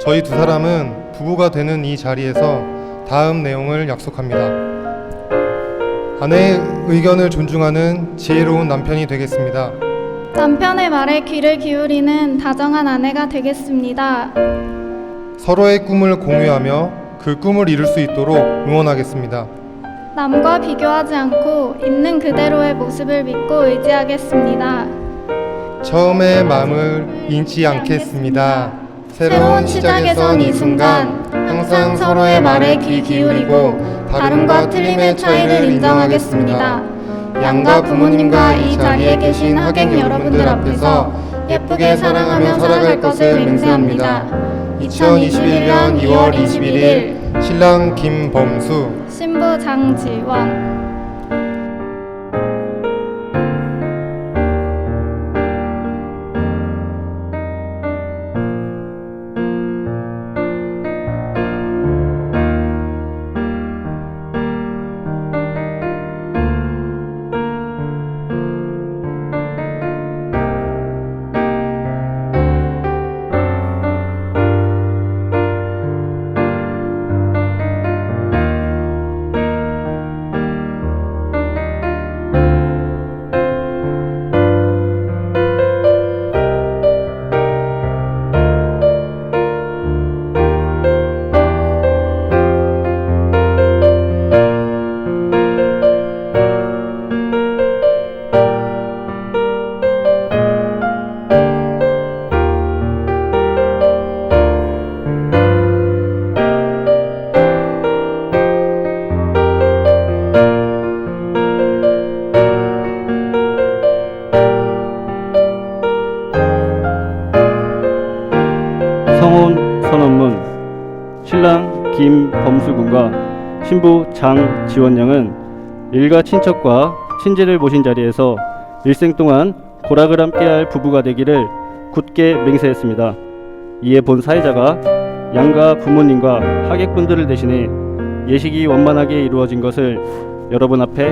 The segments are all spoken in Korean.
저희 두 사람은 부부가 되는 이 자리에서 다음 내용을 약속합니다. 아내의 의견을 존중하는 지혜로운 남편이 되겠습니다. 남편의 말에 귀를 기울이는 다정한 아내가 되겠습니다. 서로의 꿈을 공유하며 그 꿈을 이룰 수 있도록 응원하겠습니다. 남과 비교하지 않고 있는 그대로의 모습을 믿고 의지하겠습니다. 처음의 마음을 잃지 않겠습니다. 새로운 시작에선 이 순간 항상 서로의 말에 귀 기울이고 다름과 틀림의 차이를 인정하겠습니다. 양가 부모님과 이 자리에 계신 하객 여러분들 앞에서 예쁘게 사랑하며 살아갈 것을 맹세합니다. 2021년 2월 21일 신랑 김범수 신부 장지원 선언문 신랑 김범수 군과 신부 장지원 양은 일가 친척과 친지를 모신 자리에서 일생 동안 고락을 함께할 부부가 되기를 굳게 맹세했습니다. 이에 본 사회자가 양가 부모님과 하객분들을 대신해 예식이 원만하게 이루어진 것을 여러분 앞에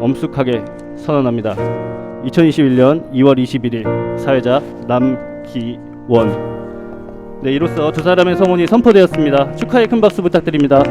엄숙하게 선언합니다. 2021년 2월 21일 사회자 남기원 네, 이로써 두 사람의 성혼이 선포되었습니다. 축하의 큰 박수 부탁드립니다.